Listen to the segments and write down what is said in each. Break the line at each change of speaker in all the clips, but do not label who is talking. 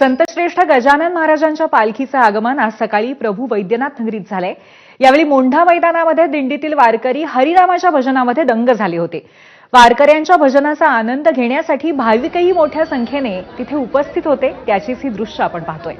संतश्रेष्ठ गजानन महाराजांच्या पालखीचं आगमन आज सकाळी प्रभू वैद्यनाथ नगरीत झालंय यावेळी मोंढा मैदानामध्ये दिंडीतील वारकरी हरिरामाच्या भजनामध्ये दंग झाले होते. वारकऱ्यांच्या भजनाचा आनंद घेण्यासाठी भाविकही मोठ्या संख्येने तिथे उपस्थित होते त्याचीच ही दृश्य आपण पाहतोय.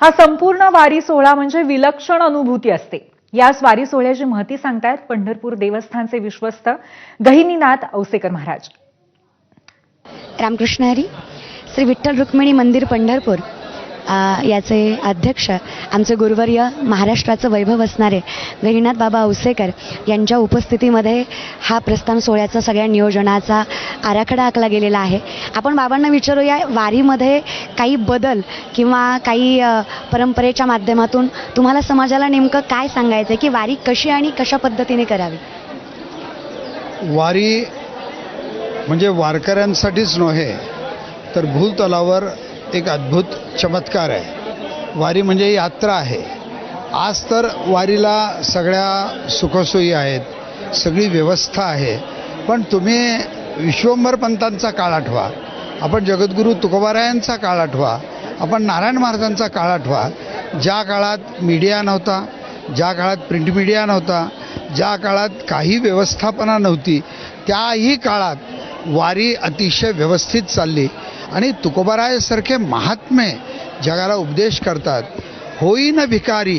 हा संपूर्ण वारी सोहळा म्हणजे विलक्षण अनुभूती असते. याच स्वारी सोहळ्याची महती सांगतायत पंढरपूर देवस्थानचे विश्वस्त गहिनीनाथ औसेकर महाराज.
रामकृष्ण हरी श्री विठ्ठल रुक्मिणी मंदिर पंढरपूर. याचे अध्यक्ष आमचे गुरुवर्य महाराष्ट्राचं वैभव असणारे गहिनाथ बाबा औसेकर यांच्या उपस्थितीमध्ये हा प्रस्थान सोहळ्याचा सगळ्या नियोजनाचा आराखडा आखला गेलेला आहे. आपण बाबांना विचारूया वारीमध्ये काही बदल किंवा काही परंपरेच्या माध्यमातून तुम्हाला समाजाला नेमकं काय सांगायचं आहे की वारी कशी आणि कशा पद्धतीने करावी?
वारी म्हणजे वारकऱ्यांसाठीच नव्हे तर भूलतलावर एक अद्भुत चमत्कार आहे. वारी म्हणजे यात्रा आहे. आज तर वारीला सगळ्या सुखसोयी आहेत सगळी व्यवस्था आहे. पण तुम्ही विश्वंभर पंतांचा काळ आठवा. आपण जगद्गुरू तुकोबारायांचा काळ आठवा. आपण नारायण महाराजांचा काळ आठवा. ज्या काळात मीडिया नव्हता ज्या काळात प्रिंट मीडिया नव्हता ज्या काळात काही व्यवस्थापना नव्हती त्याही काळात वारी अतिशय व्यवस्थित चालली. आणि तुकोबारायासारखे महात्मे जगाला उपदेश करतात. होईन भिकारी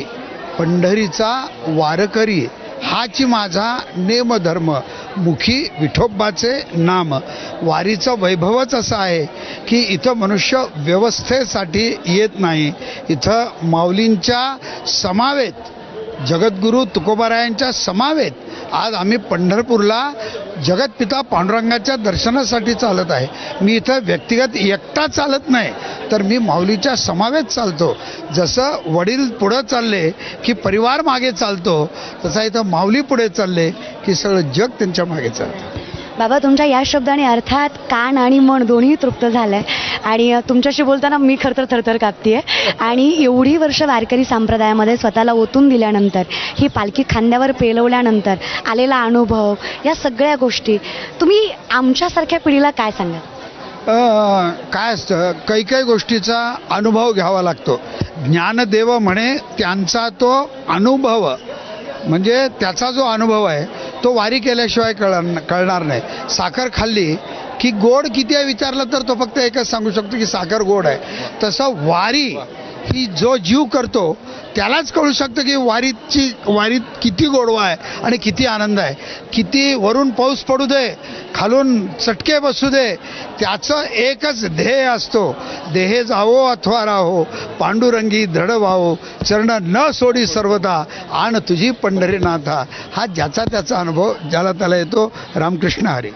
पंढरीचा वारकरी हाची माझा नेमधर्म मुखी विठोबाचे नाम. वारीचं वैभवच असं आहे की इथं मनुष्य व्यवस्थेसाठी येत नाही. इथं माऊलींच्या समावेत जगद्गुरू तुकोबारायांच्या समावेत आज आम्ही पंढरपूरला जगतपिता पांडुरंगाच्या दर्शनासाठी चालत आहे. मी इथं व्यक्तिगत एकटा चालत नाही तर मी माऊलीच्या समावेत चालतो. जसं वडील पुढं चालले की परिवार मागे चालतो तसा इथं माऊली पुढे चालले की सगळं जग त्यांच्या मागे चालतं.
बाबा तुमच्या या शब्दाने अर्थात कान आणि मन दोन्ही तृप्त झालं आहे आणि तुमच्याशी बोलताना मी खरतर थरथर कापतीये. आणि एवढी वर्ष वारकरी संप्रदायामध्ये स्वतःला ओतून दिल्यानंतर ही पालखी खांद्यावर पेलवल्यानंतर आलेला अनुभव या सगळ्या गोष्टी तुम्ही आमच्यासारख्या पिढीला काय सांगाल?
काय असतं काही काही गोष्टीचा अनुभव घ्यावा लागतो. ज्ञानदेव म्हणे त्यांचा तो अनुभव म्हणजे त्याचा जो अनुभव आहे तो वारी केल्याशिवाय कळ कळणार नाही. साखर खाल्ली की गोड किती आहे विचारलं तर तो फक्त एकच सांगू शकतो की साखर गोड आहे. तसं वारी ही जो जीव करतो त्यालाच कळू शकतं की वारीची वारीत किती गोडवा आहे आणि किती आनंद आहे. किती वरून पाऊस पडू दे खालून चटके बसू दे त्याचं एकच ध्येय असतो. देहे जावो अथवा राहो पांडुरंगी दृढ व्हावो चरण न सोडी सर्वदा आण तुझी पंढरीनाथा. हा ज्याचा त्याचा अनुभव ज्याला त्याला येतो रामकृष्ण हरी.